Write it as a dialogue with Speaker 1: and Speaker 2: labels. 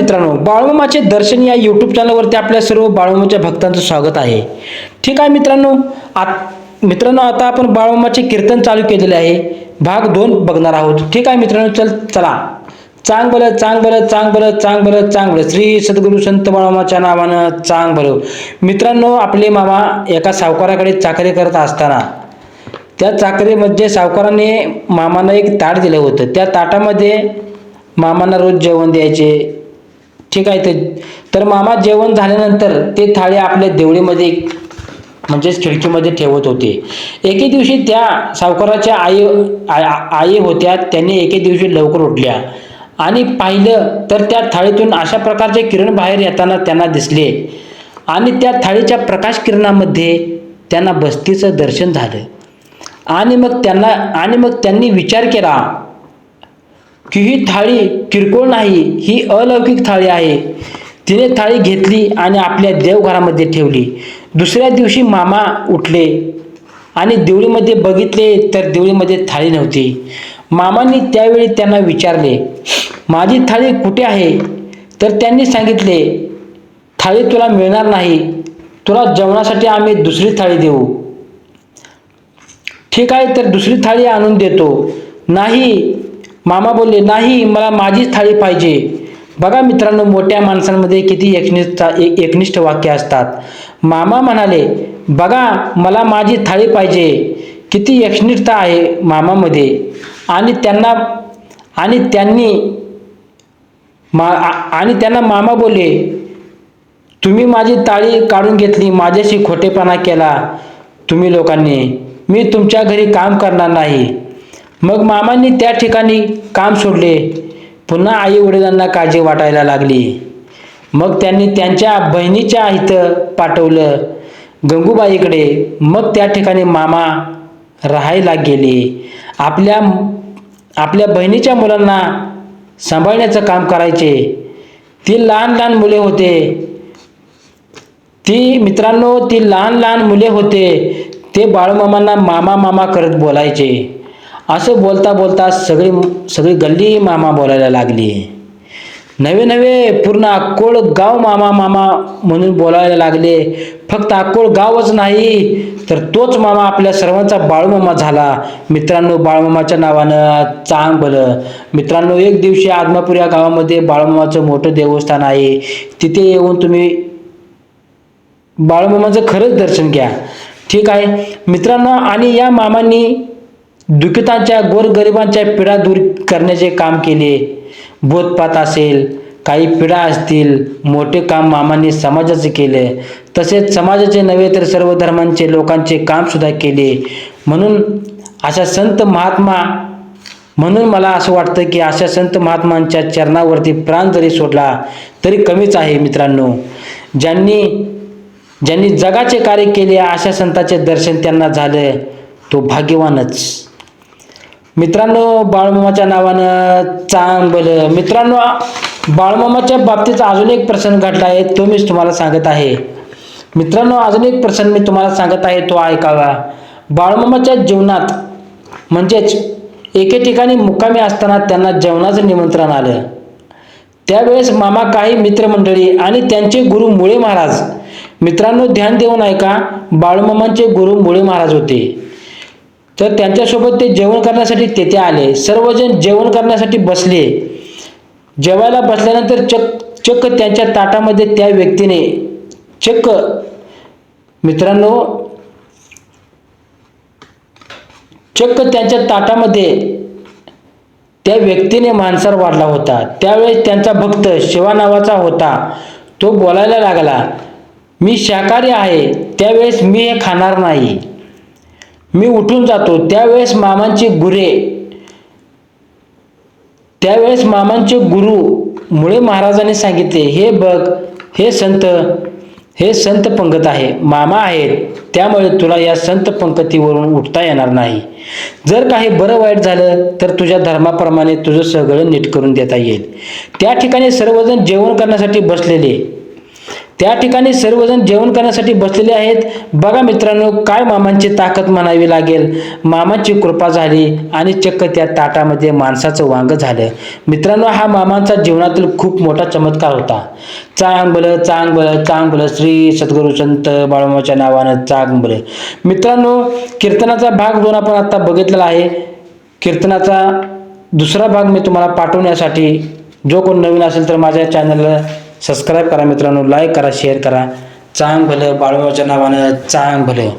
Speaker 1: मित्रांनो बाळूमामाचे दर्शन या यूट्यूब चॅनलवरती आपल्या सर्व बाळूमाच्या भक्तांचं स्वागत आहे. ठीक आहे मित्रांनो आत मित्रांनो आता आपण बाळूमाचे कीर्तन चालू केलेले आहे. भाग दोन बघणार आहोत. ठीक आहे मित्रांनो चल चला. चांग बरं चांग बरं चांग बरं चांग बरं चांग बरं श्री सद्गुरू संत बाळूमाच्या नावानं चांग बरं मित्रांनो आपले मामा एका सावकाराकडे चाकरी करत असताना त्या चाकरीमध्ये सावकाराने मामांना एक ताट दिलं होतं. त्या ताटामध्ये मामांना रोज जेवण द्यायचे ठीक आहे ते. तर मामा जेवण झाल्यानंतर ते थाळी आपल्या देवळीमध्ये म्हणजेच खिडकीमध्ये ठेवत होते. एके दिवशी त्या सावकाराच्या आई आई होत्या त्यांनी एके दिवशी लवकर उठल्या. आणि पाहिलं तर त्या थाळीतून अशा प्रकारचे किरण बाहेर येताना त्यांना दिसले. आणि त्या थाळीच्या प्रकाश किरणामध्ये त्यांना बस्तीचं दर्शन झालं. आणि मग त्यांना आणि मग त्यांनी विचार केला की ही थाळी किरकोळ नाही ही अलौकिक थाळी आहे. तिने थाळी घेतली आणि आपल्या देवघरामध्ये ठेवली. दुसऱ्या दिवशी मामा उठले आणि देवळीमध्ये बघितले तर देवळीमध्ये थाळी नव्हती. मामांनी त्यावेळी त्यांना विचारले माझी थाळी कुठे आहे? तर त्यांनी सांगितले थाळी तुला मिळणार नाही. तुला जेवणासाठी आम्ही दुसरी थाळी देऊ. ठीक आहे तर दुसरी थाळी आणून देतो. नाही मामा बोलले नाही मला माझीच थाळी पाहिजे. बघा मित्रांनो मोठ्या माणसांमध्ये किती एकनिष्ठ एक- एकनिष्ठ वाक्य असतात. मामा म्हणाले बघा मला माझी थाळी पाहिजे. किती एकनिष्ठता आहे मामामध्ये. आणि त्यांना आणि त्यांनी मा आणि त्यांना मामा बोलले तुम्ही माझी ताळी काढून घेतली माझ्याशी खोटेपणा केला तुम्ही लोकांनी. मी तुमच्या घरी काम करणार नाही. मग मामांनी त्या ठिकाणी काम सोडले. पुन्हा आई वडिलांना काळजी वाटायला लागली. मग त्यांनी त्यांच्या बहिणीच्या इथं पाठवलं. गंगूबाईकडे मग त्या ठिकाणी मामा राहायला गेले. आपल्या आपल्या बहिणीच्या मुलांना सांभाळण्याचं काम करायचे. ती लहान लहान मुले होते. ती मित्रांनो ती लहान लहान मुले होते. ते बाळूमामांना मामा मामा करत बोलायचे. असं बोलता बोलता सगळी सगळी गल्ली मामा बोलायला लागली. नवे नवे पूर्ण अक्कोळ गाव मामा मामा म्हणून बोलायला लागले. फक्त अक्कोळ गावच नाही तर तोच मामा आपल्या सर्वांचा बाळूमामा झाला. मित्रांनो बाळूमामाच्या नावानं चांग भलं मित्रांनो एक दिवशी आदमापूर या गावामध्ये बाळूमामाचं मोठं देवस्थान आहे. तिथे येऊन तुम्ही बाळूमामाचं खरंच दर्शन घ्या. ठीक आहे? मित्रांनो आणि या मामांनी दुखितांच्या गोरगरिबांच्या पिढा दूर करण्याचे काम केले. बोधपात असेल काही पिढा असतील मोठे काम मामांनी समाजाचे केले. तसेच समाजाचे नव्हे तर सर्व धर्मांचे लोकांचे काम सुद्धा केले. म्हणून अशा संत महात्मा म्हणून मला असं वाटतं की अशा संत महात्मांच्या चरणावरती प्राण जरी सोडला तरी कमीच आहे मित्रांनो. ज्यांनी ज्यांनी जगाचे कार्य केले अशा संतांचे दर्शन त्यांना झालं. तो भाग्यवानच. मित्रांनो बाळमामाच्या नावानं चांगलं. मित्रांनो बाळमामाच्या बाबतीत अजून एक प्रसंग घडला आहे तो मी तुम्हाला सांगत आहे. मित्रांनो अजून एक प्रसंग मी तुम्हाला सांगत आहे तो ऐकावा. बाळमामाच्या जीवनात म्हणजेच एके ठिकाणी मुक्कामी असताना त्यांना जेवणाचं निमंत्रण आलं. त्यावेळेस मामा काही मित्रमंडळी आणि त्यांचे गुरु मुळे महाराज मित्रांनो ध्यान देऊन ऐका बाळमामांचे गुरु मुळे महाराज होते. तर त्यांच्यासोबत ते जेवण करण्यासाठी तेथे आले. सर्वजण जेवण करण्यासाठी बसले. जेवायला बसल्यानंतर चक चक्क त्यांच्या ताटामध्ये त्या व्यक्तीने चक्क मित्रांनो चक्क त्यांच्या ताटामध्ये त्या व्यक्तीने मांसार वाढला होता. त्यावेळेस त्यांचा भक्त शिवा नावाचा होता. तो बोलायला लागला मी शाकाहारी आहे. त्यावेळेस मी हे खाणार नाही. मी उठून जातो. त्यावेळेस मामांचे गुरे. त्यावेळेस मामांचे गुरु मुळे महाराजांनी सांगितले हे बघ हे संत हे संत पंगत आहे मामा आहेत. त्यामुळे तुला या संत पंक्तीवरून उठता येणार नाही. जर काही बरं वाईट झालं तर तुझ्या धर्माप्रमाणे तुझं सगळं नीट करून देता येईल. त्या ठिकाणी सर्वजण जेवण करण्यासाठी बसलेले. त्या ठिकाणी सर्वजण जेवण करण्यासाठी बसलेले आहेत. बघा मित्रांनो काय मामांची ताकद म्हणावी लागेल? मामांची कृपा झाली आणि चक्क त्या ताटामध्ये माणसाचं वांग झालं. मित्रांनो हा मामांचा जीवनातील खूप मोठा चमत्कार होता. चांगलं चांगबल चांग श्री सद्गुरू संत बाळूमाच्या नावानं चांगबल. मित्रांनो कीर्तनाचा भाग दोन आपण आता बघितलेला आहे. कीर्तनाचा दुसरा भाग मी तुम्हाला पाठवण्यासाठी जो कोण नवीन असेल तर माझ्या चॅनलला सबस्क्राईब करा मित्रांनो लाईक करा शेअर करा. चांग भलं बाळूमाच्या नावानं चांग भलं.